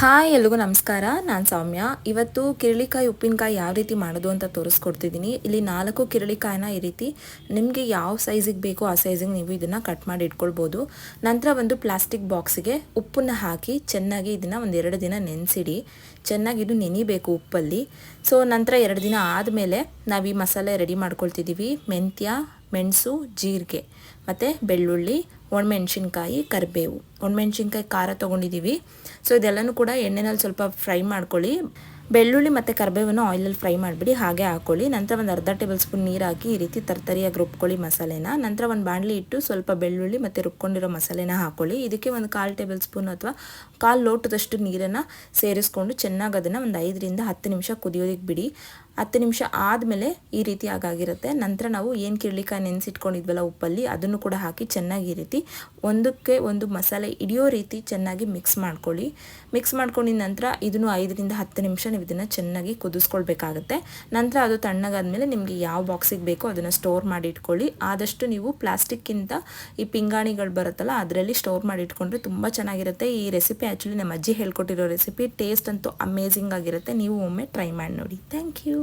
Hi, ಎಲ್ರಿಗೂ ನಮಸ್ಕಾರ. ನಾನು ಸೌಮ್ಯ. ಇವತ್ತು ಕಿರಳಿಕಾಯಿ, ಉಪ್ಪಿನಕಾಯಿ ಯಾವ ರೀತಿ ಮಾಡೋದು ಅಂತ ತೋರಿಸ್ಕೊಡ್ತಿದ್ದೀನಿ ಇಲ್ಲಿ ನಾಲ್ಕು ಕಿರಳಿಕಾಯಿನ ಈ ರೀತಿ ನಿಮಗೆ ಯಾವ ಸೈಜಿಗೆ ಬೇಕೋ ಆ ಸೈಜಿಗೆ ನೀವು ಇದನ್ನು ಕಟ್ ಮಾಡಿ ಇಟ್ಕೊಳ್ಬೋದು. ನಂತರ ಒಂದು ಪ್ಲಾಸ್ಟಿಕ್ ಬಾಕ್ಸಿಗೆ ಉಪ್ಪನ್ನು ಹಾಕಿ ಚೆನ್ನಾಗಿ ಇದನ್ನು ಒಂದು ಎರಡು ದಿನ ನೆನೆಸಿಡಿ. ಚೆನ್ನಾಗಿ ಇದು ನೆನಿಬೇಕು ಉಪ್ಪಲ್ಲಿ. ಸೊ, ನಂತರ ಎರಡು ದಿನ ಆದಮೇಲೆ ನಾವು ಈ ಮಸಾಲೆ ರೆಡಿ ಮಾಡ್ಕೊಳ್ತಿದ್ದೀವಿ ಮೆಂತ್ಯ ಮೆಣಸು, ಜೀರಿಗೆ ಮತ್ತು ಬೆಳ್ಳುಳ್ಳಿ, ಒಣಮೆಣ್ಸಿನ್ಕಾಯಿ, ಕರಿಬೇವು. ಒಣಮೆಣ್ಸಿನ್ಕಾಯಿ ಖಾರ ತೊಗೊಂಡಿದ್ದೀವಿ ಸೊ ಇದೆಲ್ಲನೂ ಕೂಡ ಎಣ್ಣೆನಲ್ಲಿ ಸ್ವಲ್ಪ ಫ್ರೈ ಮಾಡ್ಕೊಳ್ಳಿ. ಬೆಳ್ಳುಳ್ಳಿ ಮತ್ತು ಕರಿಬೇವನ್ನು ಆಯಿಲಲ್ಲಿ ಫ್ರೈ ಮಾಡಿಬಿಡಿ, ಹಾಗೆ ಹಾಕ್ಕೊಳ್ಳಿ ನಂತರ ಒಂದು ಅರ್ಧ ಟೇಬಲ್ ಸ್ಪೂನ್ ನೀರು ಹಾಕಿ ಈ ರೀತಿ ತರ್ತರಿಯಾಗಿ ರುಬ್ಕೊಳ್ಳಿ ಮಸಾಲೆನ. ನಂತರ ಒಂದು ಬಾಣಲಿ ಇಟ್ಟು ಸ್ವಲ್ಪ ಬೆಳ್ಳುಳ್ಳಿ ಮತ್ತು ರುಬ್ಕೊಂಡಿರೋ ಮಸಾಲೆನ ಹಾಕ್ಕೊಳ್ಳಿ ಇದಕ್ಕೆ ಒಂದು ಕಾಲು ಟೇಬಲ್ ಸ್ಪೂನ್ ಅಥವಾ ಕಾಲು ಲೋಟದಷ್ಟು ನೀರನ್ನು ಸೇರಿಸ್ಕೊಂಡು ಚೆನ್ನಾಗಿ ಅದನ್ನು ಒಂದು ಐದರಿಂದ ಹತ್ತು ನಿಮಿಷ ಕುದಿಯೋದಕ್ಕೆ ಬಿಡಿ. ಹತ್ತು ನಿಮಿಷ ಆದಮೇಲೆ ಈ ರೀತಿ ಆಗಾಗಿರುತ್ತೆ. ನಂತರ ನಾವು ಏನು ಕಿರ್ಳಿಕಾಯಿ ನೆನೆಸಿಟ್ಕೊಂಡಿದ್ವಲ್ಲ ಉಪ್ಪಲ್ಲಿ, ಅದನ್ನು ಕೂಡ ಹಾಕಿ ಚೆನ್ನಾಗಿ ಈ ರೀತಿ ಒಂದಕ್ಕೆ ಒಂದು ಮಸಾಲೆ ಹಿಡಿಯೋ ರೀತಿ ಚೆನ್ನಾಗಿ ಮಿಕ್ಸ್ ಮಾಡ್ಕೊಳ್ಳಿ. ಮಿಕ್ಸ್ ಮಾಡ್ಕೊಂಡಿದ ನಂತರ ಇದನ್ನು ಐದರಿಂದ ಹತ್ತು ನಿಮಿಷ ನೀವು ಇದನ್ನು ಚೆನ್ನಾಗಿ ಕುದಿಸ್ಕೊಳ್ಬೇಕಾಗುತ್ತೆ. ನಂತರ ಅದು ತಣ್ಣಗಾದ್ಮೇಲೆ ನಿಮಗೆ ಯಾವ ಬಾಕ್ಸಿಗೆ ಬೇಕೋ ಅದನ್ನು ಸ್ಟೋರ್ ಮಾಡಿ ಇಟ್ಕೊಳ್ಳಿ. ಆದಷ್ಟು ನೀವು ಪ್ಲಾಸ್ಟಿಕ್ಕಿಂತ ಈ ಪಿಂಗಾಣಿಗಳು ಬರುತ್ತಲ್ಲ, ಅದರಲ್ಲಿ ಸ್ಟೋರ್ ಮಾಡಿ ಇಟ್ಕೊಂಡ್ರೆ ತುಂಬ ಚೆನ್ನಾಗಿರುತ್ತೆ. ಈ ರೆಸಿಪಿ ಆ್ಯಕ್ಚುಲಿ ನಮ್ಮ ಅಜ್ಜಿ ಹೇಳ್ಕೊಟ್ಟಿರೋ ರೆಸಿಪಿ ಟೇಸ್ಟ್ ಅಂತೂ ಅಮೇಝಿಂಗ್ ಆಗಿರುತ್ತೆ. ನೀವು ಒಮ್ಮೆ ಟ್ರೈ ಮಾಡಿ ನೋಡಿ. Thank you